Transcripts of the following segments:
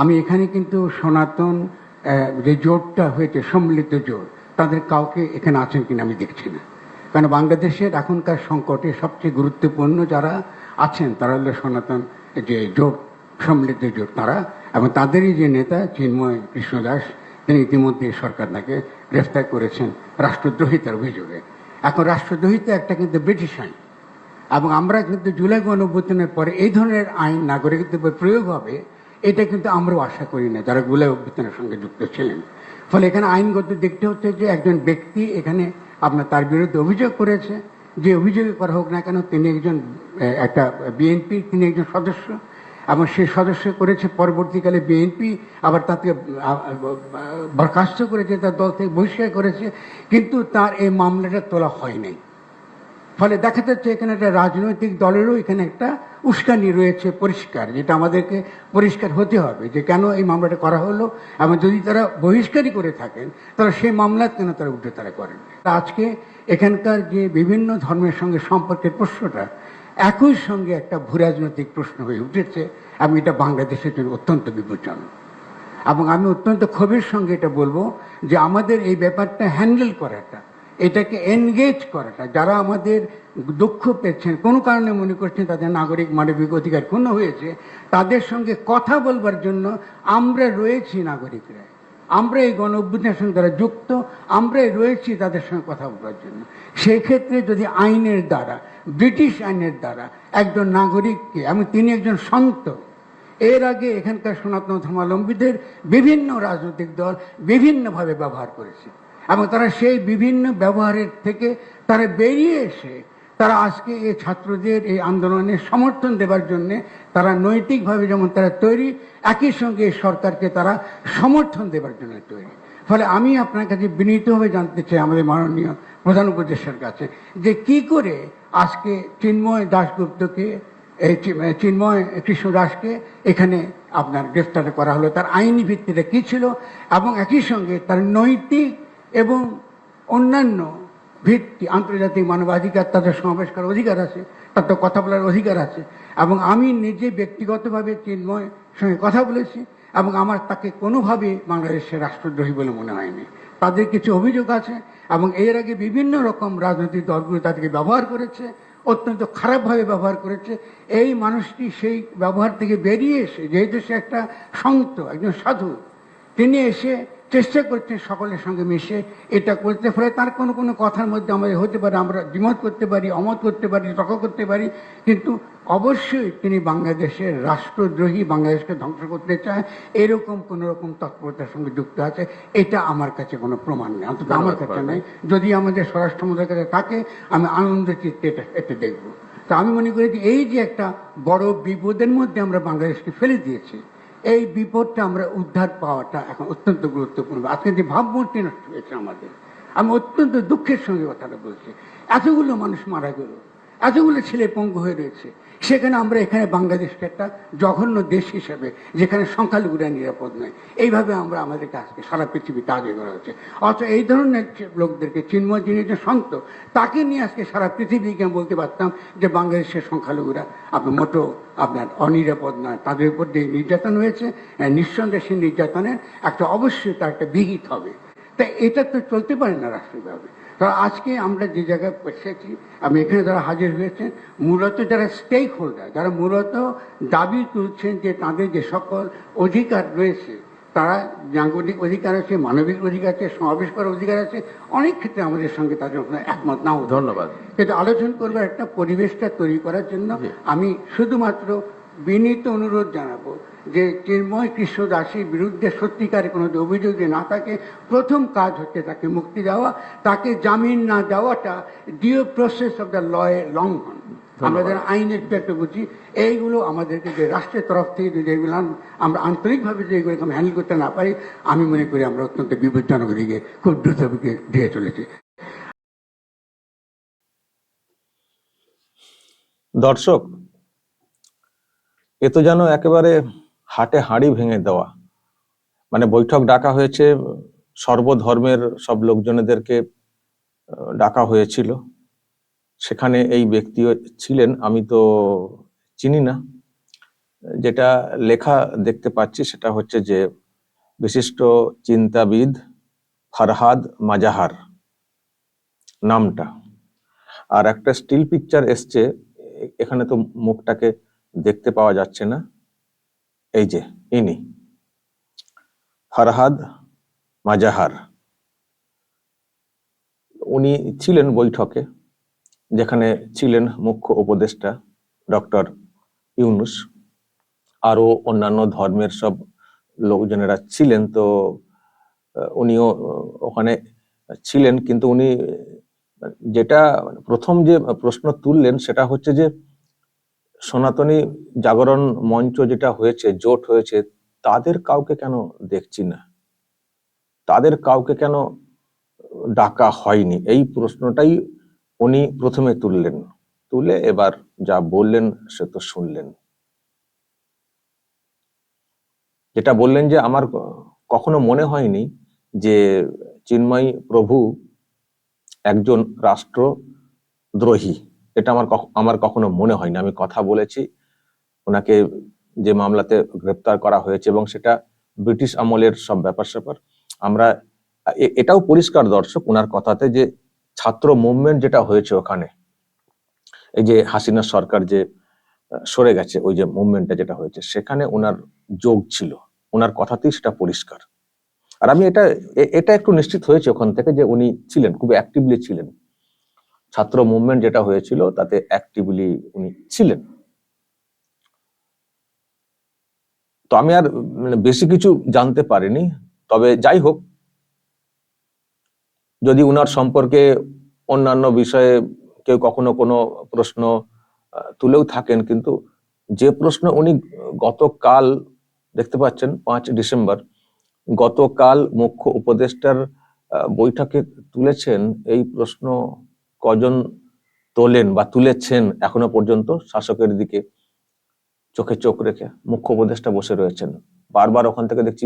আমি এখানে কিন্তু সনাতন যে জোটটা হয়েছে, সম্মিলিত জোট, তাদের কাউকে এখানে আছেন কিনা আমি দেখছি না। কারণ বাংলাদেশের এখনকার সংকটে সবচেয়ে গুরুত্বপূর্ণ যারা আছেন, তারা হলো সনাতন যে জোট, সম্মিলিত জোট তারা, এবং তাদেরই যে নেতা চিন্ময় কৃষ্ণদাস, তিনি ইতিমধ্যে সরকার তাকে গ্রেফতার করেছেন রাষ্ট্রদ্রোহিতার অভিযোগে। এখন রাষ্ট্রদ্রোহিতা একটা কিন্তু ব্রিটিশ আইন, এবং আমরা কিন্তু জুলাই গণঅভ্যুত্থানের পরে এই ধরনের আইন নাগরিকত্বের উপর প্রয়োগ হবে এটা কিন্তু আমরাও আশা করি না, যারা জুলাই অভ্যুত্থানের সঙ্গে যুক্ত ছিলেন। ফলে এখানে আইনগত দেখতে হচ্ছে যে একজন ব্যক্তি এখানে আপনার তার বিরুদ্ধে অভিযোগ করেছে, যে অভিযোগ করা হোক না কেন তিনি একজন একটা বিএনপি, তিনি একজন সদস্য, এবং সেই সদস্য করেছে, পরবর্তীকালে বিএনপি আবার তাকে বরখাস্ত করেছে, তার দল থেকে বহিষ্কার করেছে, কিন্তু তার এই মামলাটা তোলা হয় নাই। ফলে দেখা যাচ্ছে এখানে একটা রাজনৈতিক দলেরও এখানে একটা উস্কানি রয়েছে পরিষ্কার, যেটা আমাদেরকে পরিষ্কার হতে হবে যে কেন এই মামলাটা করা হলো এবং যদি তারা বহিষ্কারই করে থাকেন, তাহলে সেই মামলা কেন তারা উঠে তারা করেন? আজকে এখানকার যে বিভিন্ন ধর্মের সঙ্গে সম্পর্কের প্রশ্নটা একই সঙ্গে একটা ভূরাজনৈতিক প্রশ্ন হয়ে উঠেছে এবং এটা বাংলাদেশের জন্য অত্যন্ত বিপজ্জনক। এবং আমি অত্যন্ত ক্ষোভের সঙ্গে এটা বলব যে আমাদের এই ব্যাপারটা হ্যান্ডেল করাটা এটাকে এনগেজ করাটা, যারা আমাদের দুঃখ পেয়েছেন, কোনো কারণে মনে করছেন তাদের নাগরিক মানবিক অধিকার ক্ষুণ্ণ হয়েছে, তাদের সঙ্গে কথা বলবার জন্য আমরা রয়েছি নাগরিকরা। আমরা এই গণ অভ্যুত্থানের সঙ্গে যারা যুক্ত আমরাই রয়েছি তাদের সঙ্গে কথা বলার জন্য। সেই ক্ষেত্রে যদি আইনের দ্বারা, ব্রিটিশ আইনের দ্বারা একজন নাগরিককে, আমি তিনি একজন সন্ত, এর আগে এখানকার সনাতন ধর্মাবলম্বীদের বিভিন্ন রাজনৈতিক দল বিভিন্নভাবে ব্যবহার করেছে। এবং তারা সেই বিভিন্ন ব্যবহারের থেকে তারা বেরিয়ে এসে তারা আজকে এই ছাত্রদের এই আন্দোলনে সমর্থন দেবার জন্য তারা নৈতিকভাবে যেমন তারা তৈরি, একই সঙ্গে এই সরকারকে তারা সমর্থন দেবার জন্য তৈরি। ফলে আমি আপনার কাছে বিনীতভাবে জানতে চাই আমাদের মাননীয় প্রধান উপদেষ্টার কাছে যে কি করে আজকে চিন্ময় দাশগুপ্তকে চিন্ময় কৃষ্ণ দাসকে এখানে আপনার গ্রেফতার করা হলো, তার আইনি ভিত্তিটা কি ছিল এবং একই সঙ্গে তার নৈতিক এবং অন্যান্য ভিত্তি, আন্তর্জাতিক মানবাধিকার, তাদের সমাবেশ করার অধিকার আছে, তাদের কথা বলার অধিকার আছে। এবং আমি নিজে ব্যক্তিগতভাবে চিন্ময় সঙ্গে কথা বলেছি, এবং আমার তাকে কোনোভাবে বাংলাদেশের রাষ্ট্রদ্রোহী বলে মনে হয়নি। তাদের কিছু অভিযোগ আছে, এবং এর আগে বিভিন্ন রকম রাজনৈতিক দলগুলো তাদেরকে ব্যবহার করেছে, অত্যন্ত খারাপভাবে ব্যবহার করেছে। এই মানুষটি সেই ব্যবহার থেকে বেরিয়ে এসে, যেহেতু সে একটা সন্ত একজন সাধু, তিনি এসে চেষ্টা করছেন সকলের সঙ্গে মিশে এটা করতে। ফলে তার কোনো কোনো কথার মধ্যে আমাদের হতে পারে আমরা দ্বিমত করতে পারি অমত করতে পারি তর্ক করতে পারি। কিন্তু অবশ্যই তিনি বাংলাদেশের রাষ্ট্রদ্রোহী বাংলাদেশকে ধ্বংস করতে চায়। এরকম কোন রকম তৎপরতার সঙ্গে যুক্ত আছে এটা আমার কাছে কোনো প্রমাণ নেই। অন্তত আমার কাছে নেই। যদি আমাদের স্বরাষ্ট্র মন্ত্রীর কাছে থাকে আমি আনন্দ চিত্তে এটা এটা দেখব। তা আমি মনে করি যে এই যে একটা বড় বিপদের মধ্যে আমরা বাংলাদেশকে ফেলে দিয়েছি এই বিপদটা আমরা উদ্ধার পাওয়াটা এখন অত্যন্ত গুরুত্বপূর্ণ। আজকে যে ভাবমূর্তি নষ্ট হয়েছে আমাদের, আমি অত্যন্ত দুঃখের সঙ্গে কথাটা বলছি। এতগুলো মানুষ মারা গেল, এতগুলো ছেলে পঙ্গু হয়ে রয়েছে। সেখানে আমরা এখানে বাংলাদেশকে একটা জঘন্য দেশ হিসেবে যেখানে সংখ্যালঘুরা নিরাপদ নয়। এইভাবে আমরা আমাদেরকে আজকে সারা পৃথিবীতে আগে করা হচ্ছে। অথচ এই ধরনের লোকদেরকে চিন্ময় যিনি যে সন্ত তাকে নিয়ে আজকে সারা পৃথিবীকে বলতে পারতাম যে বাংলাদেশের সংখ্যালঘুরা আপনার মোটো আপনার অনিরাপদ নয়। তাদের উপর যে নির্যাতন হয়েছে। আহ, নিঃসন্দেহে সেই নির্যাতনের একটা অবশ্যই তার একটা বিহিত হবে। তাই এটা তো চলতে পারে না রাষ্ট্রীয়ভাবে। কারণ আজকে আমরা যে জায়গায় পৌঁছেছি আমি এখানে যারা হাজির হয়েছেন মূলত যারা স্টেক হোল্ডার যারা মূলত দাবি তুলছেন যে তাদের যে সকল অধিকার রয়েছে তারা নাগরিক অধিকার আছে মানবিক অধিকার আছে সমাবেশ করার অধিকার আছে অনেক ক্ষেত্রে আমাদের সঙ্গে তাদের একমত নাও ধন্যবাদ। কিন্তু আলোচনা করবার একটা পরিবেশটা তৈরি করার জন্য আমি শুধুমাত্র বিনীত অনুরোধ জানাব যে চিন্ময় কৃষ্ণ দাসের বিরুদ্ধে সত্যিকারের কোনো অভিযোগ না থাকে প্রথম কাজ হচ্ছে তাকে মুক্তি দেওয়া। তাকে জামিন না দেওয়াটা ডিও প্রসেস অফ দ্য লয়ে লঙ্ঘন। আমরা যারা আইনের পেটে বুঝি এইগুলো আমাদেরকে যে রাষ্ট্রের তরফ থেকে যদি এগুলো আমরা আন্তরিকভাবে যদি এগুলো হ্যান্ডেল করতে না পারি আমি মনে করি আমরা অত্যন্ত বিপজ্জনক দিকে খুব দ্রুত দিয়ে চলেছি। দর্শক এ তো যেন একেবারে হাটে হাঁড়ি ভেঙে দেওয়া। মানে বৈঠক ডাকা হয়েছে, সর্বধর্মের সব লোকজনেদেরকে ডাকা হয়েছিল। সেখানে এই ব্যক্তিও ছিলেন, আমি তো চিনি না। যেটা লেখা দেখতে পাচ্ছি সেটা হচ্ছে যে, বিশিষ্ট চিন্তাবিদ ফারহাদ মাজাহার নামটা। আর একটা স্টিল পিকচার এসছে, এখানে তো মুখটাকে দেখতে পাওয়া যাচ্ছে না। এই যে, ইনি। ফারহাদ মাজাহার। উনি ছিলেন বৈঠকে, যেখানে ছিলেন মুখ্য উপদেষ্টা ডক্টর ইউনুস। আরও অন্যান্য ধর্মের সব লোকজনেরা ছিলেন, তো উনিও ওখানে ছিলেন। কিন্তু উনি যেটা প্রথম যে প্রশ্ন তুললেন, সেটা হচ্ছে যে সনাতনী জাগরণ মঞ্চ যেটা হয়েছে, জোট হয়েছে, তাদের কাউকে কেন দেখছি না? তাদের কাউকে কেন ডাকা হয়নি? এই প্রশ্নটাই উনি প্রথমে তুললেন। তুলে এবার যা বললেন সে তো শুনলেন। যেটা বললেন যে, আমার কখনো মনে হয়নি যে চিন্ময় প্রভু একজন রাষ্ট্রদ্রোহী। এটা আমার আমার কখনো মনে হয়নি। আমি কথা বলেছি, ওনাকে যে মামলাতে গ্রেপ্তার করা হয়েছে এবং সেটা ব্রিটিশ আমলের সব ব্যাপার স্যাপার আমরা এটাও পরিষ্কার দর্শক ওনার কথাতে যে ছাত্র মুভমেন্ট যেটা হয়েছে ওখানে, এই যে হাসিনা সরকার যে সরে গেছে, ওই যে মুভমেন্টটা যেটা হয়েছে, সেখানে ওনার যোগ ছিল। ওনার কথাতেই সেটা পরিষ্কার। আর আমি এটা এটা একটু নিশ্চিত হয়েছে ওখান থেকে যে উনি ছিলেন, খুব অ্যাক্টিভলি ছিলেন। ছাত্র মুভমেন্ট যেটা হয়েছিল, তাতে অ্যাক্টিভলি উনি ছিলেন। তো আমি আর মানে বেশি কিছু জানতে পারিনি, তবে যাই হোক, যদি উনার সম্পর্কে অন্যান্য বিষয়ে কেউ কখনো কোনো প্রশ্ন তুলেও থাকেন, কিন্তু যে প্রশ্ন উনি গতকাল, দেখতে পাচ্ছেন, পাঁচ ডিসেম্বর, গতকাল মুখ্য উপদেষ্টার বৈঠকে তুলেছেন, এই প্রশ্ন কজন তোলেন বা তুলেছেন এখনও পর্যন্ত শাসকের দিকে চোখে চোখ রেখে মুখ্য উপদেষ্টা বসে রয়েছেন। বারবার ওখান থেকে দেখছি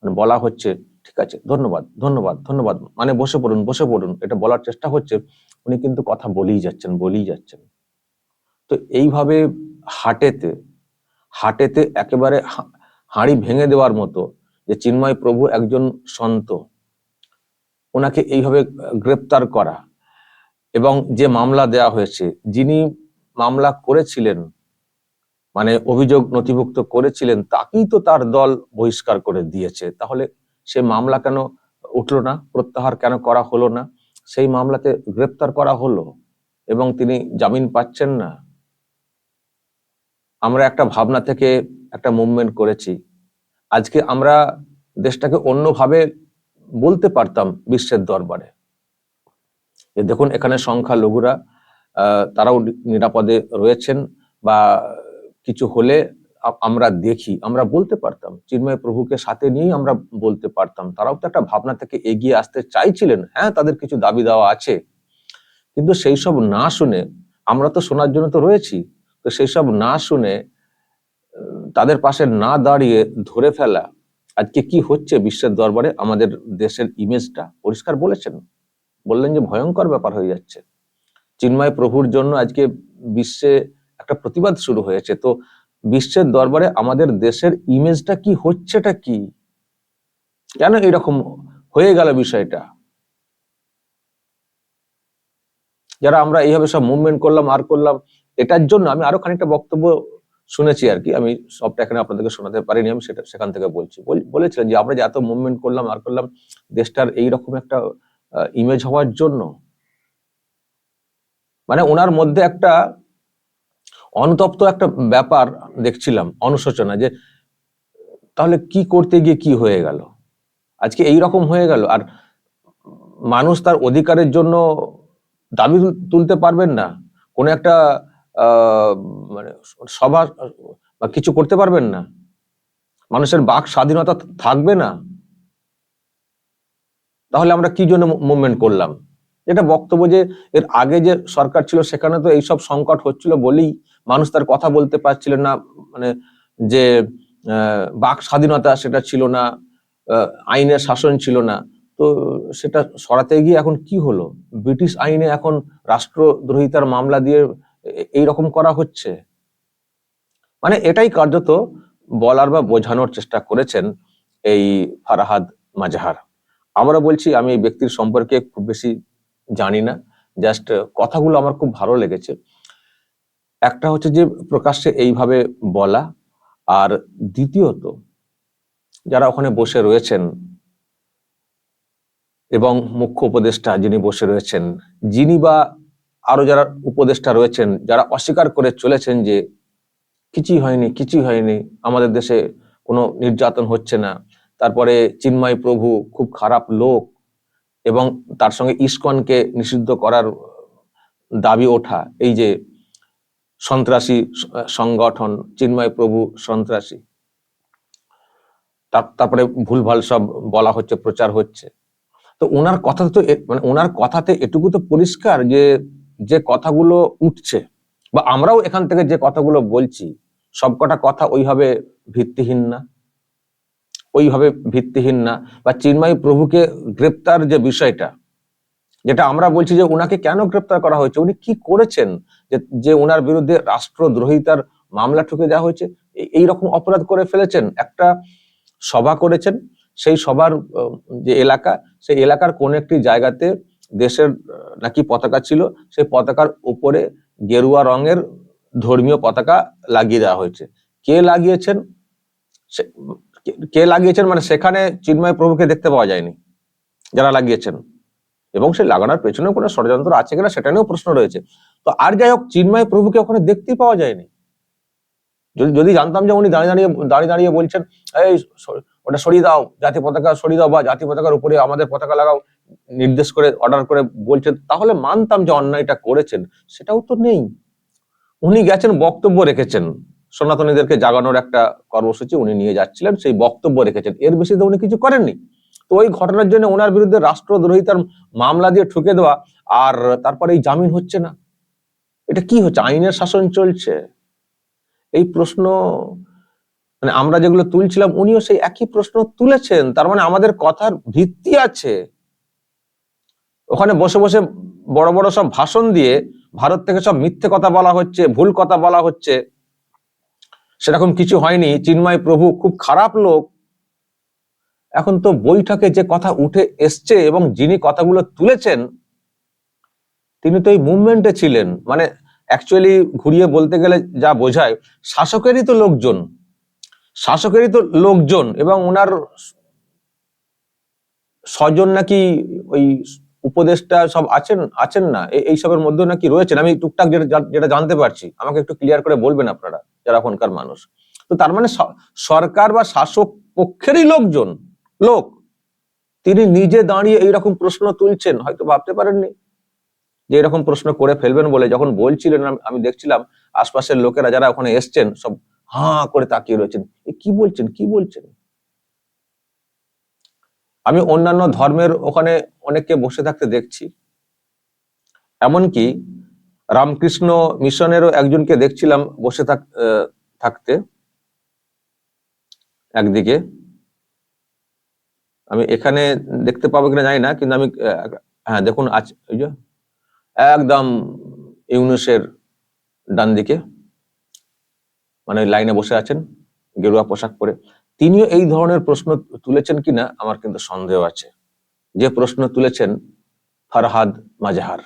মানে বলা হচ্ছে, ঠিক আছে, ধন্যবাদ ধন্যবাদ ধন্যবাদ মানে বসে পড়ুন বসে পড়ুন, এটা বলার চেষ্টা হচ্ছে, উনি কিন্তু কথা বলেই যাচ্ছেন বলেই যাচ্ছেন। তো এইভাবে হাটেতে হাটেতে একেবারে হাঁড়ি ভেঙে দেওয়ার মতো যে চিন্ময় প্রভু একজন সন্ত, ওনাকে এইভাবে গ্রেপ্তার করা এবং যে মামলা দেয়া হয়েছে, যিনি মামলা করেছিলেন মানে অভিযোগ নথিভুক্ত করেছিলেন, তাকেই তো তার দল বহিষ্কার করে দিয়েছে। তাহলে সে মামলা কেন উঠল না, প্রত্যাহার কেন করা হলো না? সেই মামলাতে গ্রেপ্তার করা হলো এবং তিনি জামিন পাচ্ছেন না। আমরা একটা ভাবনা থেকে একটা মুভমেন্ট করেছি। আজকে আমরা দেশটাকে অন্যভাবে বলতে পারতাম বিশ্বের দরবারে। যে দেখুন এখানে সংখ্যালঘুরা আহ, তারাও নিরাপদে রয়েছেন বা কিছু হলে আমরা দেখি। আমরা বলতে পারতাম চিন্ময় প্রভুকে সাথে নিয়েই আমরা বলতে পারতাম। তারাও তো একটা ভাবনা থেকে এগিয়ে আসতে চাইছিলেন। হ্যাঁ তাদের কিছু দাবি দেওয়া আছে। কিন্তু সেই সব না শুনে আমরা তো শোনার জন্য তো রয়েছি তো সেই সব না শুনে তাদের পাশে না দাঁড়িয়ে ধরে ফেলা আজকে কি হচ্ছে বিশ্বের দরবারে আমাদের দেশের ইমেজটা পরিষ্কার বলেছেন? বললেন যে ভয়ঙ্কর ব্যাপার হয়ে যাচ্ছে। চিন্ময় প্রভুর জন্য আজকে বিশ্বে একটা প্রতিবাদ শুরু হয়েছে। তো বিশ্বের দরবারে আমাদের দেশের ইমেজটা কি, হচ্ছেটা কি? কেন এরকম হয়ে গেল বিষয়টা? যারা আমরা এইভাবে সব মুভমেন্ট করলাম, আর করলাম, এটার জন্য আমি আরও খানিকটা বক্তব্য শুনেছি আর কি। আমি সবটা এখানে আপনাদেরকে শোনাতে পারিনি, আমি সেটা সেখান থেকে বলছি। বল- বলেছিলেন যে আমরা যে এত মুভমেন্ট করলাম, আর করলাম, দেশটার এইরকম একটা ইমেজ হওয়ার জন্য। মানে ওনার মধ্যে একটা অনুতপ্ত একটা ব্যাপার দেখছিলাম, অনুশোচনা যে তাহলে কি করতে গিয়ে কি হয়ে গেল? আজকে এই রকম হয়ে গেল। আর মানুষ তার অধিকারের জন্য দাবি তুলতে পারবেন না। কোনো একটা মানে সভা কিছু করতে পারবেন না। মানুষের বাক স্বাধীনতা থাকবে না। তাহলে আমরা কি জন্য মুভমেন্ট করলাম? যেটা বক্তব্য যে এর আগে যে সরকার ছিল, সেখানে তো এইসব সংকট হচ্ছিল বলেই মানুষ তার কথা বলতে পারছিল না। মানে যে বাক স্বাধীনতা সেটা ছিল না আইনের শাসন ছিল না। তো সেটা সরাতে গিয়ে এখন কি হলো? ব্রিটিশ আইনে এখন রাষ্ট্রদ্রোহিতার মামলা দিয়ে এই রকম করা হচ্ছে? মানে এটাই কার্যত বলার বা বোঝানোর চেষ্টা করেছেন এই ফারাহাদ মাজাহার। আমরা বলছি, আমি এই ব্যক্তির সম্পর্কে খুব বেশি জানি না। জাস্ট কথাগুলো আমার খুব ভালো লেগেছে। একটা হচ্ছে যে, প্রকাশ্যে এইভাবে বলা। আর দ্বিতীয়ত, যারা ওখানে বসে রয়েছেন এবং মুখ্য উপদেষ্টা যিনি বসে রয়েছেন, যিনি বা আরও যারা উপদেষ্টা রয়েছেন, যারা অস্বীকার করে চলেছেন যে, কিছুই হয়নি কিছুই হয়নি, আমাদের দেশে কোনো নির্যাতন হচ্ছে না তারপরে চিন্ময় প্রভু খুব খারাপ লোক এবং তার সঙ্গে ইস্কনকে নিষিদ্ধ করার দাবি ওঠা, এই যে সন্ত্রাসী সংগঠন, চিন্ময় প্রভু সন্ত্রাসী। তার- তারপরে ভুলভাল সব বলা হচ্ছে, প্রচার হচ্ছে। তো ওনার কথা তো মানে ওনার কথাতে এটুকু তো পরিষ্কার যে যে কথাগুলো উঠছে বা আমরাও এখান থেকে যে কথাগুলো বলছি, সবকটা কথা ওইভাবে ভিত্তিহীন না। ওইভাবে ভিত্তিহীন না। বা চিন্ময় প্রভুকে গ্রেপ্তার যে বিষয়টা, যেটা আমরা বলছি যে উনাকে কেন গ্রেপ্তার করা হয়েছে, উনি কি করেছেন, যে যে ওনার বিরুদ্ধে রাষ্ট্রদ্রোহিতার মামলা ঠুকে দেওয়া হয়েছে, এই- রকম অপরাধ করে ফেলেছেন। একটা সভা করেছেন, সেই সভার যে এলাকা, সেই এলাকার কোন একটি জায়গাতে দেশের নাকি পতাকা ছিল, সেই পতাকার উপরে গেরুয়া রঙের ধর্মীয় পতাকা লাগিয়ে দেওয়া হয়েছে। কে লাগিয়েছেন? কে- লাগিয়েছেন? মানে সেখানে চিন্ময় প্রভুকে দেখতে পাওয়া যায়নি, যারা লাগিয়েছেন। এবং সে লাগানোর পেছনে কোনো ষড়যন্ত্র আছে কিনা সেটা নিয়েও প্রশ্ন রয়েছে। তো আর যাই হোক, চিন্ময় প্রভুকে ওখানে দেখতেই পাওয়া যায়নি। যদি যদি জানতাম যে উনি দাঁড়িয়ে দাঁড়িয়ে দাঁড়িয়ে দাঁড়িয়ে বলছেন, এই ওটা সরিয়ে দাও জাতীয় পতাকা সরিয়ে দাও বা জাতীয় পতাকার উপরে আমাদের পতাকা লাগাও, নির্দেশ করে অর্ডার করে বলছেন, তাহলে মানতাম যে অন্যায়টা করেছেন, সেটাও তো নেই। উনি গেছেন বক্তব্য রেখেছেন। সনাতনীদেরকে জাগানোর একটা কর্মসূচি উনি নিয়ে যাচ্ছিলেন, সেই বক্তব্য রেখেছেন। এর বেশি তো উনি কিছু করেননি। তো ওই ঘটনার জন্য ওনার বিরুদ্ধে রাষ্ট্রদ্রোহিতার মামলা দিয়ে ঠুকে দেওয়া, আর তারপরে এই জামিন হচ্ছে না। এটা কি হচ্ছে? আইনের শাসন চলছে। এই প্রশ্ন মানে আমরা যেগুলো তুলছিলাম, উনিও সেই একই প্রশ্ন তুলেছেন। তার মানে আমাদের কথার ভিত্তি আছে। ওখানে বসে বসে বড় বড় সব ভাষণ দিয়ে ভারত থেকে সব মিথ্যে কথা বলা হচ্ছে, ভুল কথা বলা হচ্ছে। সেরকম কিছু হয়নি। চিন্ময় প্রভু খুব খারাপ লোক। এখন তো বৈঠকে যে কথা উঠে এসছে এবং যিনি কথাগুলো তুলেছেন, তিনি তো এই মুভমেন্টে ছিলেন। মানে অ্যাকচুয়ালি ঘুরিয়ে বলতে গেলে যা বোঝায়, শাসকেরই তো লোকজন। শাসকেরই তো লোকজন এবং ওনার স্বজন নাকি ওই উপদেষ্টা সব আছেন আছেন না? এইসবের মধ্যে নাকি রয়েছেন? আমি টুকটাক যেটা যেটা জানতে পারছি। আমাকে একটু ক্লিয়ার করে বলবেন আপনারা, যারা এখনকার মানুষ। তো তার মানে সরকার বা শাসক পক্ষেরই লোকজন, লোক। তিনি নিজে দাঁড়িয়ে এইরকম প্রশ্ন তুলছেন, হয়তো ভাবতে পারেননি। যে এরকম প্রশ্ন করে ফেলবেন বলে যখন বলছিলেন, আমি- দেখছিলাম আশপাশের লোকেরা যারা ওখানে এসছেন, সব হাঁ করে তাকিয়ে রয়েছেন। কি বলছেন? কি বলছেন? আমি অন্যান্য ধর্মের ওখানে অনেককে বসে থাকতে দেখছি। এমনকি রামকৃষ্ণ মিশনেরও একজনকে দেখছিলাম বসে থাকতে। একদিকে। আমি এখানে দেখতে পাবো কিনা জানি না, কিন্তু আমি হ্যাঁ দেখুন, আজ একদম ইউনুসের ডান দিকে মানে লাইনে বসে আছেন, গেরুয়া পোশাক পরে। তিনিও এই ধরনের প্রশ্ন তুলেছেন কিনা আমার কিন্তু সন্দেহ আছে। যে প্রশ্ন তুলেছেন ফারহাদ মাজাহার।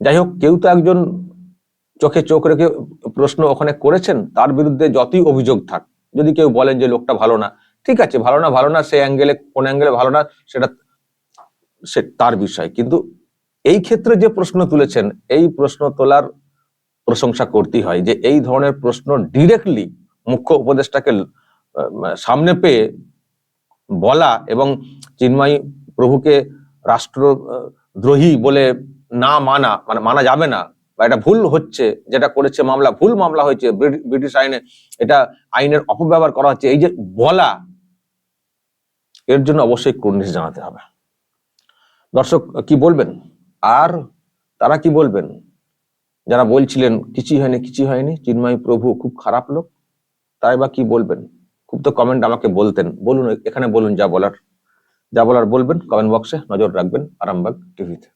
যাই হোক, কেউ তো একজন চোখে চোখ রেখে প্রশ্ন ওখানে করেছেন, তার বিরুদ্ধে যতই অভিযোগ থাক, যদি কেউ বলেন যে লোকটা ভালো না, ঠিক আছে, ভালো না ভালো না সেই অ্যাঙ্গেলে, কোন অ্যাঙ্গেলে ভালো না, সেটা সে তার বিষয়। কিন্তু এই ক্ষেত্রে যে প্রশ্ন তুলেছেন, এই প্রশ্ন তোলার প্রশংসা করতেই হয় যে এই ধরনের প্রশ্ন ডিরেক্টলি মুখ্য উপদেষ্টাকে সামনে পেয়ে বলা এবং চিন্ময়ী প্রভুকে রাষ্ট্রদ্রোহী বলে না মানা মানে মানা যাবে না বা এটা ভুল হচ্ছে, যেটা করেছে মামলা, ভুল মামলা হয়েছে, ব্রিটি- ব্রিটিশ আইনে এটা আইনের অপব্যবহার করা হচ্ছে, এই যে বলা, এর জন্য অবশ্যই কুর্নিশ জানাতে হবে। দর্শক, কি বলবেন? আর তারা কি বলবেন? যারা বলছিলেন, কিছুই হয়নি কিছুই হয়নি, চিন্ময় প্রভু খুব খারাপ লোক। তাই বা কি বলবেন? খুব তো কমেন্ট আমাকে বলতেন। বলুন, এখানে বলুন যা বলার। যা বলার বলবেন কমেন্ট বক্সে নজর রাখবেন, আরামবাগ টিভিতে